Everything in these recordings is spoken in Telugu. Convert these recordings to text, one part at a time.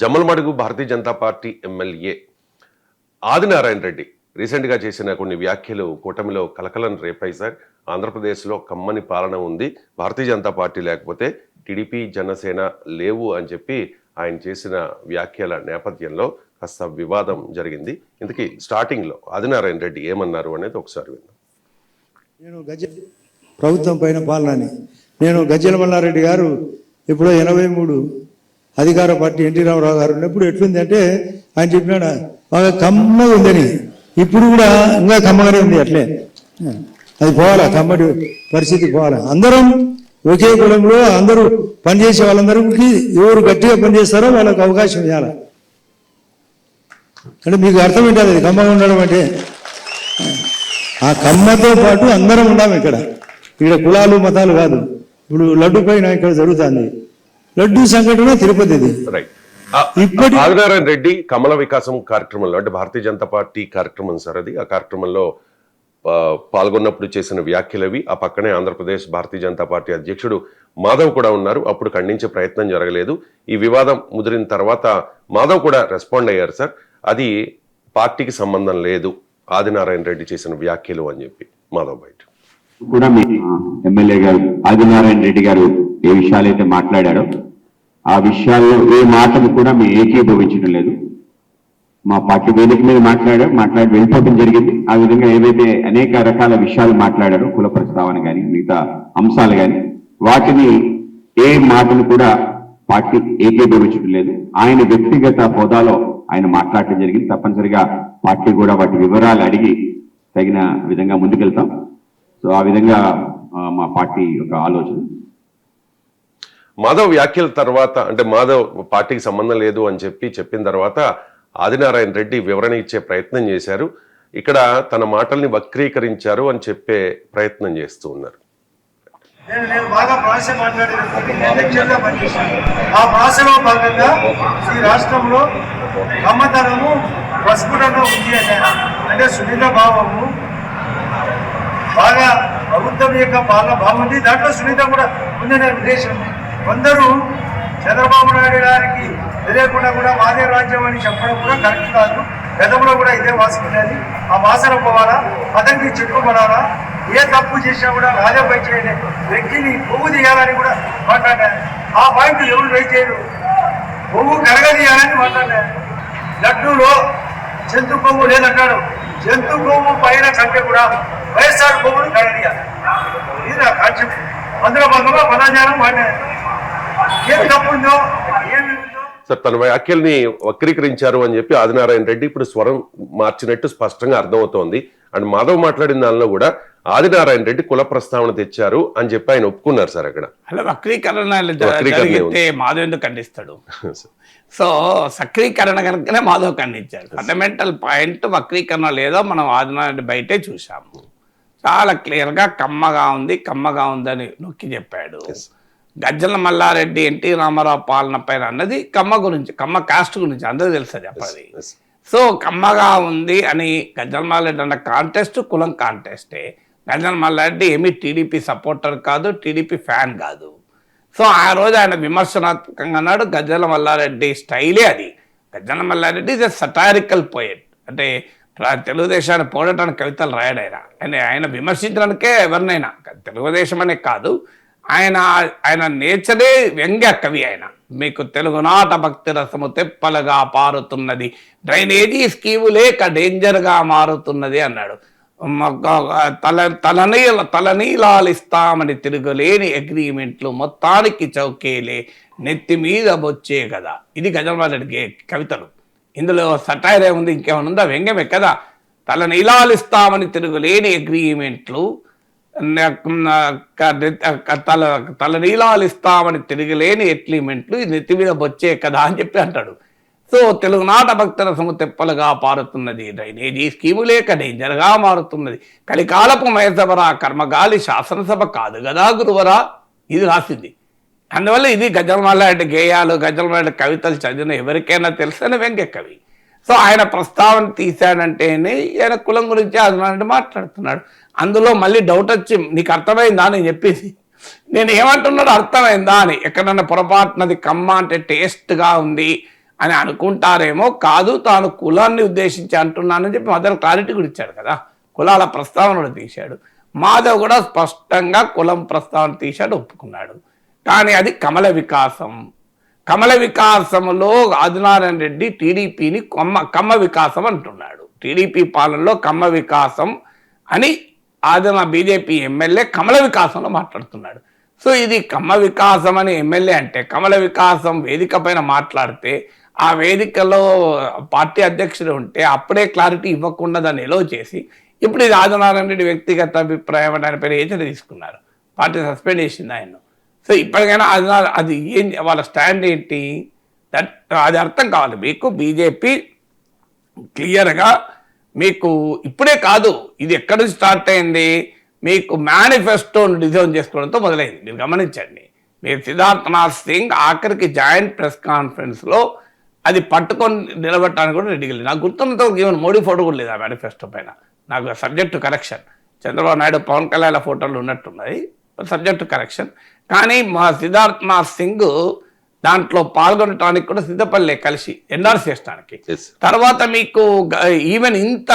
జమ్మలమడుగు భారతీయ జనతా పార్టీ ఎమ్మెల్యే ఆదినారాయణ రెడ్డి రీసెంట్గా చేసిన కొన్ని వ్యాఖ్యలు కూటమిలో కలకలం రేపాయి సార్. ఆంధ్రప్రదేశ్లో కమ్మని పాలన ఉంది. భారతీయ జనతా పార్టీ లేకపోతే టీడీపీ జనసేన లేవు అని చెప్పి ఆయన చేసిన వ్యాఖ్యల నేపథ్యంలో కాస్త వివాదం జరిగింది. ఇంతకీ స్టార్టింగ్లో ఆదినారాయణ రెడ్డి ఏమన్నారు అనేది ఒకసారి విన్నాం నేను గజ ప్రభుత్వం పైన పాలనని. నేను గజ్జల మల్లారెడ్డి గారు ఇప్పుడు ఎనభై మూడు అధికార పార్టీ ఎన్టీ రామారావు గారు ఉన్నప్పుడు ఎట్లుంది అంటే ఆయన చెప్పినాడు బాగా కమ్మగా ఉందని. ఇప్పుడు కూడా ఇంకా కమ్మగానే ఉంది అట్లే. అది పోవాలా కమ్మటి పరిస్థితి పోవాలా. అందరం ఒకే కులంలో అందరూ పనిచేసే వాళ్ళందరికీ ఎవరు గట్టిగా పనిచేస్తారో వాళ్ళకి అవకాశం ఇవ్వాలి. అంటే మీకు అర్థం ఉంటుంది అది కమ్మగా ఉండడం అంటే? ఆ కమ్మతో పాటు అందరం ఉన్నాం ఇక్కడ. ఇక్కడ కులాలు మతాలు కాదు. ఇప్పుడు లడ్డు పైన ఇక్కడ జరుగుతుంది. లడ్డు సంఘటన తిరుపతిది. ఆదినారాయణ రెడ్డి కమల వికాసం కార్యక్రమంలో అంటే భారతీయ జనతా పార్టీ కార్యక్రమం సార్ అది. ఆ కార్యక్రమంలో పాల్గొన్నప్పుడు చేసిన వ్యాఖ్యలు అవి. ఆ పక్కనే ఆంధ్రప్రదేశ్ భారతీయ జనతా పార్టీ అధ్యక్షుడు మాధవ్ కూడా ఉన్నారు. అప్పుడు ఖండించే ప్రయత్నం జరగలేదు. ఈ వివాదం ముదిరిన తర్వాత మాధవ్ కూడా రెస్పాండ్ అయ్యారు సార్. అది పార్టీకి సంబంధం లేదు. ఆదినారాయణ రెడ్డి చేసిన వ్యాఖ్యలు అని చెప్పి మాధవ్ బయట. కూడా మీ ఎమ్మెల్యే గారు ఆదినారాయణ రెడ్డి గారు ఏ విషయాలైతే మాట్లాడారో ఆ విషయాల్లో ఏ మాటను కూడా మేము ఏకీభవించడం లేదు. మా పార్టీ వేదిక మీద మాట్లాడారు మాట్లాడి వెళ్ళిపోవడం జరిగింది. ఆ విధంగా ఏవైతే అనేక రకాల విషయాలు మాట్లాడారో కుల ప్రస్తావన కానీ మిగతా అంశాలు కానీ వాటిని ఏ మాటను కూడా పార్టీ ఏకీభవించడం లేదు. ఆయన వ్యక్తిగత హోదాలో ఆయన మాట్లాడటం జరిగింది. తప్పనిసరిగా పార్టీ కూడా వాటి వివరాలు అడిగి తగిన విధంగా ముందుకెళ్తాం. సో ఆ విధంగా మా పార్టీ యొక్క ఆలోచన. మాధవ్ వ్యాఖ్యల తర్వాత అంటే మాధవ్ పార్టీకి సంబంధం లేదు అని చెప్పి చెప్పిన తర్వాత ఆదినారాయణ రెడ్డి వివరణ ఇచ్చే ప్రయత్నం చేశారు. ఇక్కడ తన మాటల్ని వక్రీకరించారు అని చెప్పే ప్రయత్నం చేస్తూ ఉన్నారు. నేను నేను బాగా భాష మాట్లాడేటప్పుడు ఇంటెలెక్చువల్గా పనిచేశాను. ఆ భాషలో భాగంగా ఈ రాష్ట్రంలో కమ్మతనము ప్రస్ఫుటంగా ఉంది అంటే అంటే సునీత భావము బాగా ప్రభుత్వం యొక్క పాలన బాగుంది. దాంట్లో సునీత కూడా ఉందనే ఉద్దేశం. కొందరు చంద్రబాబు నాయుడు గారికి తెలియకుండా కూడా మాదే రాజ్యం అని చెప్పడం కూడా కరెక్ట్ కాదు. గతంలో కూడా ఇదే వాసుకునేది ఆ వాసన పోవాలా? అతనికి చెప్పుకోవాలా ఏ తప్పు చేసినా కూడా రాజాపై చేయని వ్యక్తిని పువ్వు తీయాలని కూడా మాట్లాడారు. ఆ పాయింట్ ఎవరు వెయిట్ చేయరు? పువ్వు కరగదీయాలని మాట్లాడారు. లడ్డూలో జంతు కొవ్వు లేదంటాడు. జంతు కొవ్వు పైన కంటే కూడా వైఎస్ఆర్ కొవ్వును కరగదీయాలి ఇది నా కాన్సెప్ట్. అందులో భాగంగా పదాచారం వాడినారు ఏం తప్పు ఉందో ఏమి సార్ తన వ్యాఖ్యల్ని వక్రీకరించారు అని చెప్పి ఆదినారాయణ రెడ్డి ఇప్పుడు స్వరం మార్చినట్టు స్పష్టంగా అర్థమవుతోంది. అండ్ మాధవ్ మాట్లాడిన దానిలో కూడా ఆదినారాయణ రెడ్డి కుల ప్రస్తావన తెచ్చారు అని చెప్పి ఆయన ఒప్పుకున్నారు సార్ అక్కడ. అలా వక్రీకరణ జరిగితే మాధవ్ ఎందుకు ఖండిస్తాడు? సో సక్రీకరణ కనుకనే మాధవ్ ఖండించారు. ఫండమెంటల్ పాయింట్ వక్రీకరణ లేదో మనం ఆదినారెడ్డి బయటే చూసాము చాలా క్లియర్గా కమ్మగా ఉంది కమ్మగా ఉందని నొక్కి చెప్పాడు. గజ్జల మల్లారెడ్డి ఎన్టీ రామారావు పాలన పైన అన్నది కమ్మ గురించి కమ్మ కాస్ట్ గురించి అందరూ తెలుసు Yes. సో కమ్మగా ఉంది అని గజ్జల మల్లారెడ్డి అన్న కాంటెస్ట్ కులం కాంటెస్టే గజ్జల మల్లారెడ్డి ఏమీ టీడీపీ సపోర్టర్ కాదు టీడీపీ ఫ్యాన్ కాదు. సో ఆ రోజు ఆయన విమర్శనాత్మకంగా అన్నాడు గజ్జల మల్లారెడ్డి స్టైలే అది. Gajjala Mallareddy is a satirical poet అంటే తెలుగుదేశాన్ని పోడటానికి కవితలు రాయడు ఆయన. ఆయన ఆయన విమర్శించడానికే ఎవరినైనా. తెలుగుదేశం అనే కాదు ఆయన ఆయన నేచరే వ్యంగ్య కవి ఆయన. మీకు తెలుగునాట భక్తి రసము తెప్పలుగా పారుతున్నది. డ్రైనేజీ స్కీము లేక డేంజర్గా మారుతున్నది అన్నాడు. తల తలనీల తలనీలాలిస్తామని ఇస్తామని తిరుగులేని అగ్రిమెంట్లు మొత్తానికి చౌకేలే. నెత్తి మీద బొచ్చే కదా ఇది గజమారెడ్డి కవితలు. ఇందులో సటైర్ ఏముంది ఇంకేమైనా ఉందా? వ్యంగ్యమే కదా. తల ఇలాలిస్తామని తిరుగులేని అగ్రిమెంట్లు తల తల నీలాలు ఇస్తామని తిరగలేని ఎట్లిమెంట్లు నెత్తి మీద బొచ్చే కదా అని చెప్పి అంటాడు. సో తెలుగునాట భక్తుల సము తెప్పలుగా పారుతున్నది. డ్రైనేజీ స్కీము లేక డేంజర్గా మారుతున్నది. కలికాలపు మయసభరా కర్మగాలి శాసనసభ కాదు కదా గురువరా? ఇది రాసింది. అందువల్ల ఇది గజల్మాలాంటి గేయాలు గజల్మాలాంటి కవితలు చదివిన ఎవరికైనా తెలిసిన వ్యంగ్య కవి. సో ఆయన ప్రస్తావన తీశాడంటేనే ఈయన కులం గురించి అది మాట్లాడుతున్నాడు. అందులో మళ్ళీ డౌట్ వచ్చి నీకు అర్థమైందా? అని చెప్పేసి నేను ఏమంటున్నాడు అర్థమైందా? అని ఎక్కడన్నా పొరపాటునది కమ్మ అంటే టేస్ట్గా ఉంది అని అనుకుంటారేమో కాదు తాను కులాన్ని ఉద్దేశించి అంటున్నానని చెప్పి మదర్ క్లారిటీ కూడా ఇచ్చాడు కదా. కులాల ప్రస్తావన కూడా తీశాడు. మాధవ్ కూడా స్పష్టంగా కులం ప్రస్తావన తీశాడు ఒప్పుకున్నాడు. కానీ అది కమల వికాసం. కమల వికాసంలో ఆదినారాయణ రెడ్డి టీడీపీని కొమ్మ కమ్మ వికాసం అంటున్నాడు. టీడీపీ పాలనలో కమ్మ వికాసం అని ఆదిన బీజేపీ ఎమ్మెల్యే కమల వికాసంలో మాట్లాడుతున్నాడు. సో ఇది కమ్మ వికాసం అని ఎమ్మెల్యే అంటే కమల వికాసం వేదిక పైన మాట్లాడితే ఆ వేదికలో పార్టీ అధ్యక్షుడు ఉంటే అప్పుడే క్లారిటీ ఇవ్వకుండా దాన్ని ఎలో చేసి ఇప్పుడు ఇది ఆదినారాయణ రెడ్డి వ్యక్తిగత అభిప్రాయం అని ఆయన పేరు ఏ తీసుకున్నారు. పార్టీ సస్పెండ్ చేసింది ఆయన సో ఇప్పటికైనా అది అది ఏం వాళ్ళ స్టాండ్ ఏంటి? దట్ అది అర్థం కావాలి. మీకు బీజేపీ క్లియర్గా మీకు ఇప్పుడే కాదు ఇది ఎక్కడి నుంచి స్టార్ట్ అయింది? మీకు మేనిఫెస్టోను డిజైన్ చేసుకోవడంతో మొదలైంది. మీరు గమనించండి. మీరు సిద్ధార్థనాథ్ సింగ్ ఆఖరికి జాయింట్ ప్రెస్ కాన్ఫరెన్స్లో అది పట్టుకొని నిలబెట్టడానికి కూడా రెడీ నాకు గుర్తున్నంత ఈవెన్ మోడీ ఫోటో కూడా లేదు ఆ మేనిఫెస్టో పైన. నాకు సబ్జెక్టు కరెక్షన్ చంద్రబాబు నాయుడు పవన్ కళ్యాణ్ ఫోటోలు ఉన్నట్టున్నాయి. సబ్జెక్టు కరెక్షన్ కానీ మా సిద్ధార్థనాథ్ సింగ్ దాంట్లో పాల్గొనడానికి కూడా సిద్ధపడలే కలిసి ఎన్ఆర్సీ చేసడానికి. తర్వాత మీకు ఈవెన్ ఇంత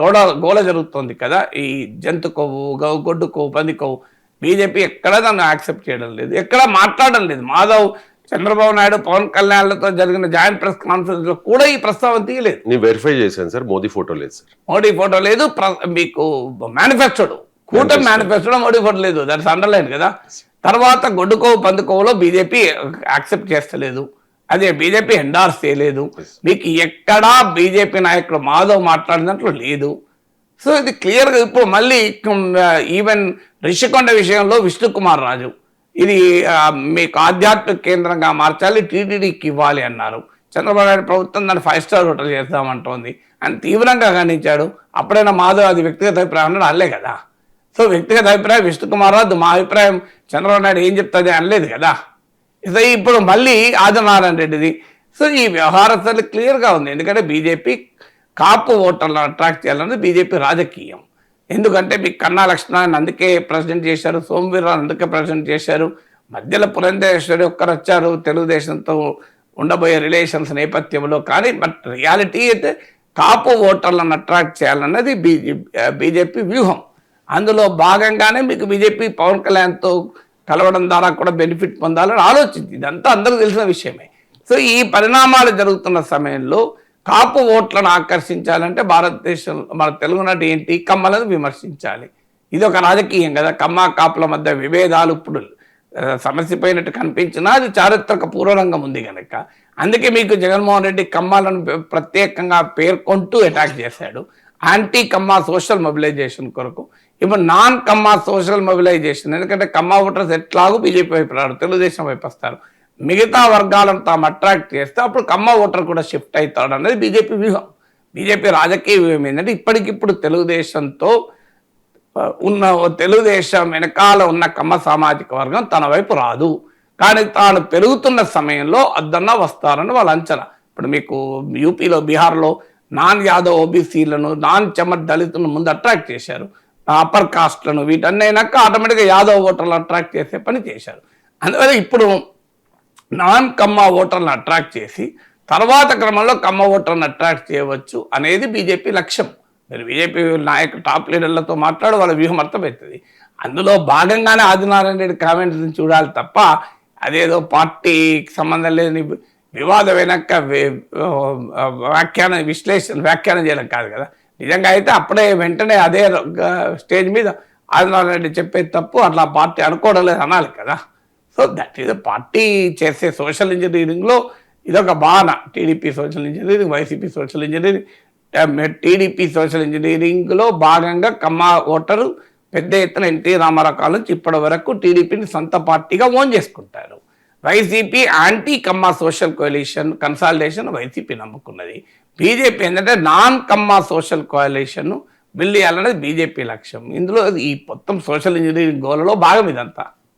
గోడ గోల జరుగుతుంది కదా ఈ జంతు కొవ్వు గొడ్డు కొవ్వు పంది కొవ్వు బీజేపీ ఎక్కడ దాన్ని యాక్సెప్ట్ చేయడం లేదు. ఎక్కడ మాట్లాడడం లేదు. మాధవ్ చంద్రబాబు నాయుడు పవన్ కళ్యాణ్లతో జరిగిన జాయింట్ ప్రెస్ కాన్ఫరెన్స్లో కూడా ఈ ప్రస్తావన తీయలేదు. నేను వెరిఫై చేశాను సార్ మోదీ ఫోటో లేదు సార్. మోడీ ఫోటో లేదు మీకు మేనిఫెస్టోడు కూటమి మేనిఫెస్టోలో మోడీ ఫోటో లేదు. దట్స్ అండర్లైన్ కదా. తర్వాత గొడ్డుకోవు పందుకోవలో బీజేపీ యాక్సెప్ట్ చేస్తలేదు. అదే బీజేపీ ఎండార్స్ చేయలేదు. మీకు ఎక్కడా బీజేపీ నాయకుడు మాధవ్ మాట్లాడిన దాంట్లో లేదు. సో ఇది క్లియర్గా ఇప్పుడు మళ్ళీ ఈవెన్ రిషికొండ విషయంలో విష్ణుకుమార్ రాజు. ఇది మీకు ఆధ్యాత్మిక కేంద్రంగా మార్చాలి టీటీడీకి ఇవ్వాలి అన్నారు. చంద్రబాబు నాయుడు ప్రభుత్వం దాన్ని ఫైవ్ స్టార్ హోటల్ చేద్దామంటోంది. అని తీవ్రంగా ఖండించాడు. అప్పుడైనా మాధవ్ అది వ్యక్తిగత అభిప్రాయం అన్నాడు అనలే కదా. సో వ్యక్తిగత అభిప్రాయం విష్ణుకుమార్ మా అభిప్రాయం చంద్రబాబు నాయుడు ఏం చెప్తుంది అనలేదు కదా? సో ఇప్పుడు మళ్ళీ ఆదినారాయణ రెడ్డిది. సో ఈ వ్యవహారతలు క్లియర్గా ఉంది. ఎందుకంటే బీజేపీ కాపు ఓటర్లను అట్రాక్ట్ చేయాలన్నది బీజేపీ రాజకీయం. ఎందుకంటే మీకు కన్నా లక్ష్మణ్ అందుకే ప్రెసిడెంట్ చేశారు సోమవీర్రావు అందుకే ప్రెసిడెంట్ చేశారు మధ్యలో పురంధేశ్వరి ఒక్కరు వచ్చారు తెలుగుదేశంతో ఉండబోయే రిలేషన్స్ నేపథ్యంలో. కానీ బట్ రియాలిటీ అయితే కాపు ఓటర్లను అట్రాక్ట్ చేయాలన్నది బీజేపీ వ్యూహం. అందులో భాగంగానే మీకు బీజేపీ పవన్ కళ్యాణ్తో కలవడం ద్వారా కూడా బెనిఫిట్ పొందాలని ఆలోచించి ఇదంతా అందరికీ తెలిసిన విషయమే. సో ఈ పరిణామాలు జరుగుతున్న సమయంలో కాపు ఓట్లను ఆకర్షించాలంటే భారతదేశం మన తెలుగునాటి ఏంటి కమ్మలను విమర్శించాలి. ఇది ఒక రాజకీయం కదా కమ్మ కాపుల మధ్య విభేదాలు ఇప్పుడు సమస్యపోయినట్టు కనిపించినా అది చారిత్రక పూర్వరంగం ఉంది కనుక అందుకే మీకు జగన్మోహన్ రెడ్డి కమ్మాలను ప్రత్యేకంగా పేర్కొంటూ అటాక్ చేశాడు. యాంటీ కమ్మా సోషల్ మొబిలైజేషన్ కొరకు ఇప్పుడు నాన్ కమ్మా సోషల్ మొబిలైజేషన్ ఎందుకంటే కమ్మా ఓటర్స్ ఎట్లాగూ బీజేపీ వైపు రాడు తెలుగుదేశం వైపు వస్తారు. మిగతా వర్గాలను తాము అట్రాక్ట్ చేస్తే అప్పుడు కమ్మ ఓటర్ కూడా షిఫ్ట్ అవుతాడు అనేది బీజేపీ వ్యూహం. బీజేపీ రాజకీయ వ్యూహం ఏంటంటే ఇప్పటికిప్పుడు తెలుగుదేశంతో ఉన్న తెలుగుదేశం వెనకాల ఉన్న కమ్మ సామాజిక వర్గం తన వైపు రాదు. కానీ తాను పెరుగుతున్న సమయంలో అద్దన్నా వస్తారని వాళ్ళ అంచనా. ఇప్పుడు మీకు యూపీలో బీహార్లో నాన్ యాదవ్ ఓబీసీలను నాన్ చెమర్ దళితులను ముందు అట్రాక్ట్ చేశారు. అప్పర్ కాస్ట్లను వీటన్నీ అయినాక ఆటోమేటిక్గా యాదవ్ ఓటర్లు అట్రాక్ట్ చేసే పని చేశారు అందువల్ల ఇప్పుడు నాన్ కమ్మ ఓటర్లను అట్రాక్ట్ చేసి తర్వాత క్రమంలో కమ్మ ఓటర్ను అట్రాక్ట్ చేయవచ్చు అనేది బీజేపీ లక్ష్యం. మీరు బీజేపీ నాయకు టాప్ లీడర్లతో మాట్లాడు వాళ్ళ వ్యూహం అర్థమవుతుంది. అందులో భాగంగానే ఆదినారాయణ రెడ్డి కామెంట్స్ చూడాలి తప్ప అదేదో పార్టీకి సంబంధం లేని వివాదం వెనక వ్యాఖ్యానం విశ్లేషణ వ్యాఖ్యానం చేయడం కాదు కదా. నిజంగా అయితే అప్పుడే వెంటనే అదే స్టేజ్ మీద ఆదినారాయణ రెడ్డి చెప్పేది తప్పు అట్లా పార్టీ అనుకోవడం లేదు అనాలి కదా. సో దట్ ఈస్ పార్టీ చేసే సోషల్ ఇంజనీరింగ్లో ఇదొక బాణ. TDP social engineering YCP social engineering. TDP social ఇంజనీరింగ్లో భాగంగా కమ్మ ఓటరు పెద్ద ఎత్తున ఎన్టీ రామారావు కాలం నుంచి ఇప్పటి వరకు టీడీపీని సొంత పార్టీగా ఓన్ చేసుకుంటారు. YCP anti Kamma social coalition consolidation YCP నమ్ముకున్నది. BJP ఏంటంటే నాన్ కమ్మా సోషల్ కోalition బిల్లు చేయాలనేది బీజేపీ లక్ష్యం. ఇందులో ఈ మొత్తం సోషల్ ఇంజనీరింగ్ గోలలో భాగం ఇదంతా.